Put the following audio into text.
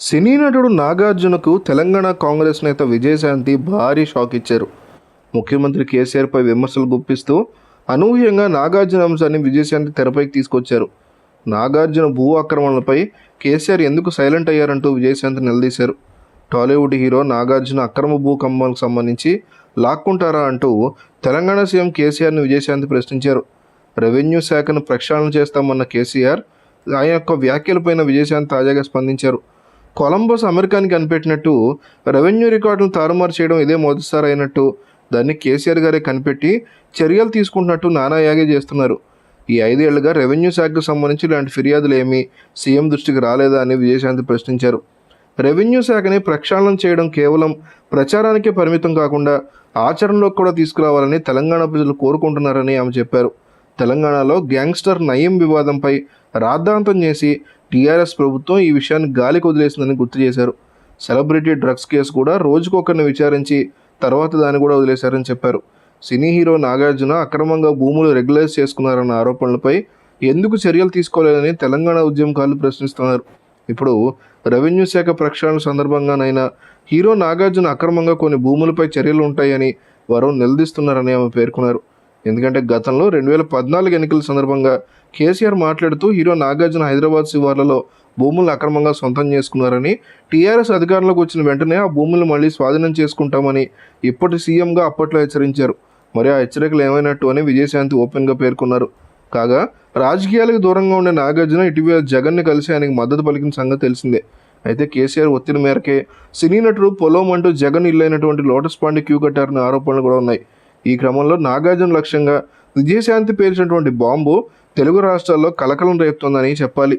సినీ నటుడు నాగార్జునకు తెలంగాణ కాంగ్రెస్ నేత విజయశాంతి భారీ షాక్ ఇచ్చారు. ముఖ్యమంత్రి కేసీఆర్పై విమర్శలు గుప్పిస్తూ అనూహ్యంగా నాగార్జున అంశాన్ని విజయశాంతి తెరపైకి తీసుకొచ్చారు. నాగార్జున భూ ఆక్రమణలపై కేసీఆర్ ఎందుకు సైలెంట్ అయ్యారంటూ విజయశాంతి నిలదీశారు. టాలీవుడ్ హీరో నాగార్జున అక్రమ భూ సంబంధించి లాక్కుంటారా అంటూ తెలంగాణ సీఎం కేసీఆర్ని విజయశాంతి ప్రశ్నించారు. రెవెన్యూ శాఖను ప్రక్షాళన చేస్తామన్న కేసీఆర్ ఆయన యొక్క వ్యాఖ్యలపైన విజయశాంతి తాజాగా స్పందించారు. కొలంబస్ అమెరికాని కనిపెట్టినట్టు రెవెన్యూ రికార్డులను తారుమారు చేయడం ఇదే మొదటిసారి అయినట్టు దాన్ని కేసీఆర్ గారే కనిపెట్టి చర్యలు తీసుకుంటున్నట్టు నానా యాగే చేస్తున్నారు. ఈ ఐదేళ్ళుగా రెవెన్యూ శాఖకు సంబంధించి ఇలాంటి ఫిర్యాదులు ఏమీ సీఎం దృష్టికి రాలేదా అని విజయశాంతి ప్రశ్నించారు. రెవెన్యూ శాఖని ప్రక్షాళన చేయడం కేవలం ప్రచారానికే పరిమితం కాకుండా ఆచరణలోకి కూడా తీసుకురావాలని తెలంగాణ ప్రజలు కోరుకుంటున్నారని ఆమె చెప్పారు. తెలంగాణలో గ్యాంగ్స్టర్ నయీం వివాదంపై రాద్ధాంతం చేసి టీఆర్ఎస్ ప్రభుత్వం ఈ విషయాన్ని గాలికి వదిలేసిందని గుర్తు చేశారు. సెలబ్రిటీ డ్రగ్స్ కేసు కూడా రోజుకొకరిని విచారించి తర్వాత దాన్ని కూడా వదిలేశారని చెప్పారు. సినీ హీరో నాగార్జున అక్రమంగా భూములు రెగ్యులైజ్ చేసుకున్నారన్న ఆరోపణలపై ఎందుకు చర్యలు తీసుకోలేదని తెలంగాణ ఉద్యమకారులు ప్రశ్నిస్తున్నారు. ఇప్పుడు రెవెన్యూ శాఖ ప్రక్షాళన సందర్భంగానైనా హీరో నాగార్జున అక్రమంగా కొన్ని భూములపై చర్యలు ఉంటాయని వారు నిలదీస్తున్నారని ఆమె పేర్కొన్నారు. ఎందుకంటే గతంలో రెండు వేల పద్నాలుగు ఎన్నికల సందర్భంగా కేసీఆర్ మాట్లాడుతూ హీరో నాగార్జున హైదరాబాద్ శివార్లలో భూములను అక్రమంగా సొంతం చేసుకున్నారని టీఆర్ఎస్ అధికారంలోకి వచ్చిన వెంటనే ఆ భూములను మళ్ళీ స్వాధీనం చేసుకుంటామని ఇప్పటి సీఎంగా అప్పట్లో హెచ్చరించారు. మరి ఆ హెచ్చరికలు ఏమైనట్టు అని విజయశాంతి ఓపెన్గా పేర్కొన్నారు. కాగా రాజకీయాలకు దూరంగా ఉండే నాగార్జున ఇటీవల జగన్ని కలిసి ఆయనకు మద్దతు పలికిన సంగతి తెలిసిందే. అయితే కేసీఆర్ ఒత్తిడి మేరకే సినీ నటుడు పొలం అంటూ జగన్ ఇల్లైనటువంటి లోటస్ పాండే క్యూ కట్టారనే ఆరోపణలు కూడా ఉన్నాయి. ఈ క్రమంలో నాగార్జున లక్ష్యంగా విజయశాంతి పేల్చినటువంటి బాంబు తెలుగు రాష్ట్రాల్లో కలకలం రేపుతోందని చెప్పాలి.